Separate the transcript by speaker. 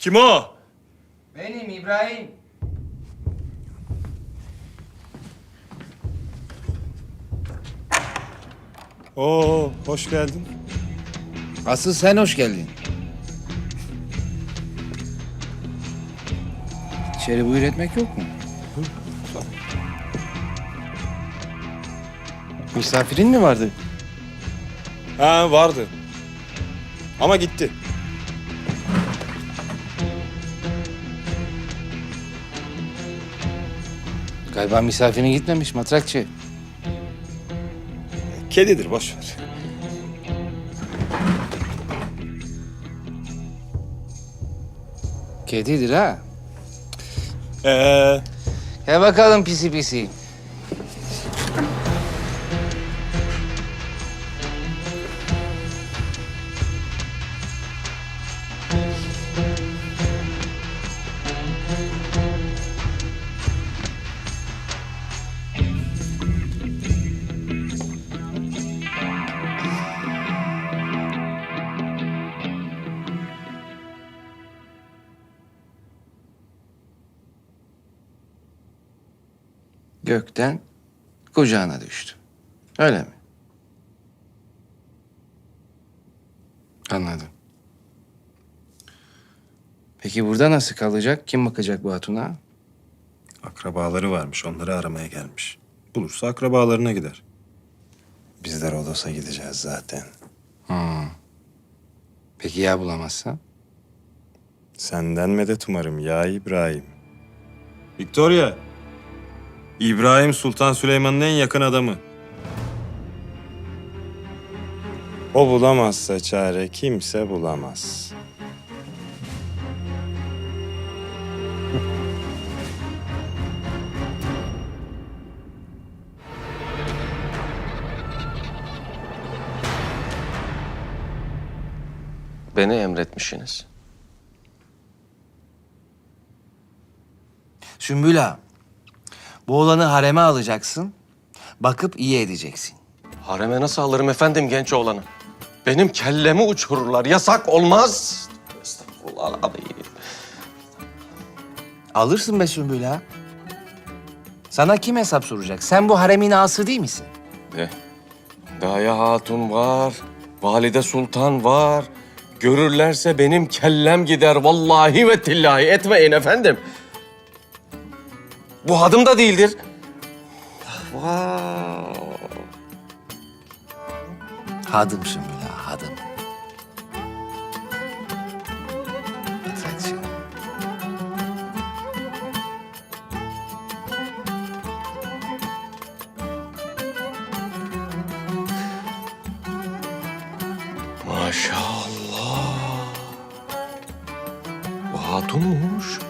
Speaker 1: Kim o?
Speaker 2: Benim İbrahim.
Speaker 1: Oo, hoş geldin.
Speaker 2: Asıl sen hoş geldin. İçeri buyur etmek yok mu?
Speaker 3: Misafirin mi vardı?
Speaker 1: Ha, vardı. Ama gitti.
Speaker 2: Galiba misafirin gitmemiş matrakçı.
Speaker 1: Kedidir, boş ver.
Speaker 2: Kedidir ha.
Speaker 1: Ee,
Speaker 2: Gel bakalım pisi pisi. Gökten kucağına düştü. Öyle mi? Anladım. Peki burada nasıl kalacak? Kim bakacak bu hatuna?
Speaker 1: akrabaları varmış, onları aramaya gelmiş. Bulursa akrabalarına gider. Biz de Rodos'a gideceğiz zaten.
Speaker 2: Peki ya bulamazsa?
Speaker 1: Senden medet umarım ya İbrahim. Victoria. İbrahim Sultan Süleyman'ın en yakın adamı. O bulamazsa çare kimse bulamaz.
Speaker 3: Beni emretmişsiniz.
Speaker 4: Sümbül ağa, bu oğlanı hareme alacaksın. Bakıp iyi edeceksin.
Speaker 3: Hareme nasıl alırım efendim genç oğlanı? Benim kellemi uçururlar. Yasak olmaz. Estağfurullah abi.
Speaker 4: Alırsın be Sümbül ağa. Sana kim hesap soracak? Sen bu haremin ağası değil misin?
Speaker 3: De. Daya Hatun var. Valide Sultan var. Görürlerse benim kellem gider. Vallahi ve tillahi etmeyin efendim. Bu hadım da değildir. Vay.
Speaker 4: Hadım Sümbül ağa, hadım.
Speaker 3: Maşallah. Bu hatunmuş.